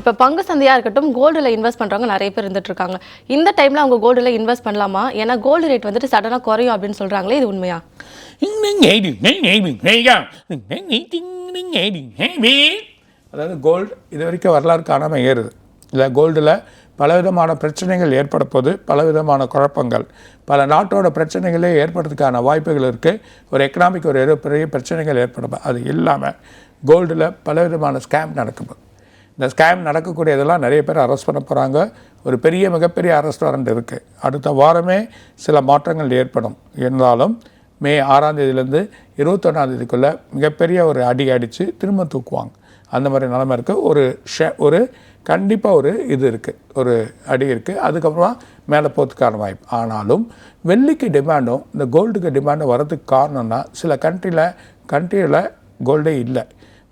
இப்போ பங்கு சந்தையாக இருக்கட்டும் கோல்டில் இன்வெஸ்ட் பண்ணுறவங்க நிறைய பேர் இருந்துட்டு இருக்காங்க இந்த டைமில் அவங்க கோல்டில் இன்வெஸ்ட் பண்ணலாமா? ஏன்னா கோல்டு ரேட் வந்துட்டு சடனாக குறையும் அப்படின்னு சொல்கிறாங்களே இது உண்மையா? அதாவது கோல்டு இது வரைக்கும் வரலாறு காணாமல் ஏறுது. இல்லை கோல்டில் பலவிதமான பிரச்சனைகள் ஏற்பட போது பலவிதமான குழப்பங்கள். பல நாட்டோட பிரச்சனைகளே ஏற்படுறதுக்கான வாய்ப்புகள் இருக்குது ஒரு எக்கனாமிக் ஒரு பெரிய பிரச்சனைகள் ஏற்படும். அது இல்லாமல் கோல்டில் பலவிதமான ஸ்கேம் நடக்குது. இந்த ஸ்கேம் நடக்கக்கூடியதெல்லாம் நிறைய பேர் அரெஸ்ட் பண்ண போகிறாங்க ஒரு பெரிய மிகப்பெரிய அரெஸ்ட் இருக்குது அடுத்த வாரமே சில மாற்றங்கள் ஏற்படும். இருந்தாலும் மே ஆறாம் தேதியிலேருந்து இருபத்தொன்னாம் தேதிக்குள்ளே மிகப்பெரிய ஒரு அடி அடித்து திரும்ப தூக்குவாங்க. அந்த மாதிரி நிலமை இருக்குது ஒரு ஷே ஒரு கண்டிப்பாக ஒரு இது இருக்குது ஒரு அடி இருக்குது அதுக்கப்புறமா மேலே போகிறதுக்கான வாய்ப்பு. ஆனாலும் வெள்ளிக்கு டிமாண்டும் இந்த கோல்டுக்கு டிமாண்டும் வரதுக்கு காரணம்னா சில கண்ட்ரியில் கண்ட்ரியில் கோல்டே இல்லை.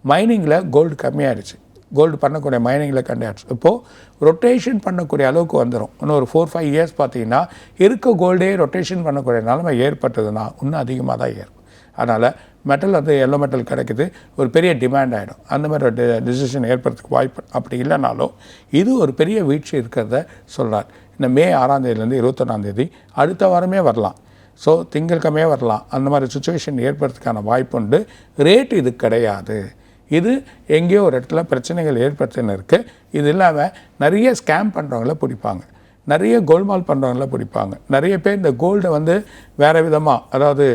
மைனிங்கில் கோல்டு கம்மியாகிடுச்சு கோல்டு பண்ணக்கூடிய மைனிங்கில் கண்டியாச்சு இப்போது ரொட்டேஷன் பண்ணக்கூடிய அளவுக்கு வந்துடும் இன்னும் ஒரு ஃபோர் ஃபைவ் இயர்ஸ் பார்த்தீங்கன்னா இருக்க கோல்டே ரொட்டேஷன் பண்ணக்கூடிய நிலைமை ஏற்பட்டதுன்னா இன்னும் அதிகமாக தான் ஏறும் அதனால் மெட்டல் வந்து எல்லோ மெட்டல் கிடைக்குது. ஒரு பெரிய டிமாண்ட் ஆகிடும் அந்த மாதிரி ஒரு டிசிஷன் ஏற்படுறதுக்கு வாய்ப்பு அப்படி இல்லைனாலும் இது ஒரு பெரிய வீழ்ச்சி இருக்கிறத சொல்கிறார் இந்த மே ஆறாம் தேதியிலேருந்து தேதி அடுத்த வாரமே வரலாம். ஸோ திங்கட்கிழமையே வரலாம். அந்த மாதிரி சுச்சுவேஷன் ஏற்படுறதுக்கான வாய்ப்புண்டு ரேட் இது கிடையாது. இது எங்கேயோ ஒரு இடத்துல பிரச்சனைகள் ஏற்படுத்தின்னு இருக்குது இது இல்லாமல் நிறைய ஸ்கேம் பண்ணுறவங்கள பிடிப்பாங்க. நிறைய கோல்மால் பண்ணுறவங்கள பிடிப்பாங்க. நிறைய பேர் இந்த கோல்டை வந்து வேறு விதமாக அதாவது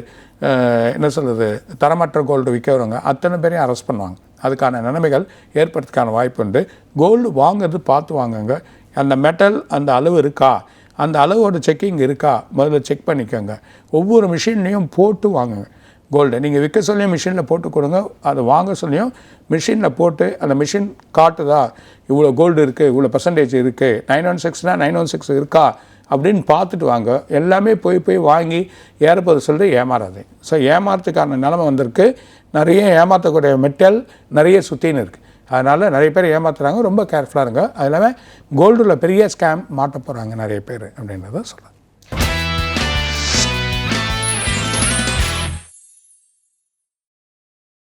என்ன சொல்கிறது தரமற்ற கோல்டு விற்கிறவங்க அத்தனை பேரையும் அரெஸ்ட் பண்ணுவாங்க. அதுக்கான நிலைமைகள் ஏற்படுறதுக்கான வாய்ப்பு உண்டு. கோல்டு வாங்கிறது பார்த்து வாங்குங்க. அந்த மெட்டல் அந்த அளவு இருக்கா? அந்த அளவோட செக்கிங் இருக்கா? முதல்ல செக் பண்ணிக்கோங்க. ஒவ்வொரு மிஷின்லேயும் போட்டு வாங்குங்க. கோல்டு நீங்கள் விற்க சொல்லியும் மிஷினில் போட்டு கொடுங்க. அதை வாங்க சொல்லியும் மிஷினில் போட்டு அந்த மிஷின் காட்டுதா? இவ்வளோ கோல்டு இருக்குது இவ்வளோ பர்சன்டேஜ் இருக்குது நைன் ஒன் சிக்ஸ்னால் நைன் ஒன் சிக்ஸ் இருக்கா? அப்படின்னு பார்த்துட்டு வாங்க. எல்லாமே போய் போய் வாங்கி ஏறப்போது சொல்லிட்டு ஏமாறாது. ஸோ ஏமாறத்துக்கான நிலமை வந்திருக்கு. நிறைய ஏமாற்றக்கூடிய மெட்டல் நிறைய சுற்றின்னு இருக்குது அதனால் நிறைய பேர் ஏமாத்துறாங்க. ரொம்ப கேர்ஃபுல்லாக இருங்க. அது இல்லாமல் கோல்டில் பெரிய ஸ்கேம் மாட்ட போகிறாங்க நிறைய பேர் அப்படின்றத சொல்கிறேன்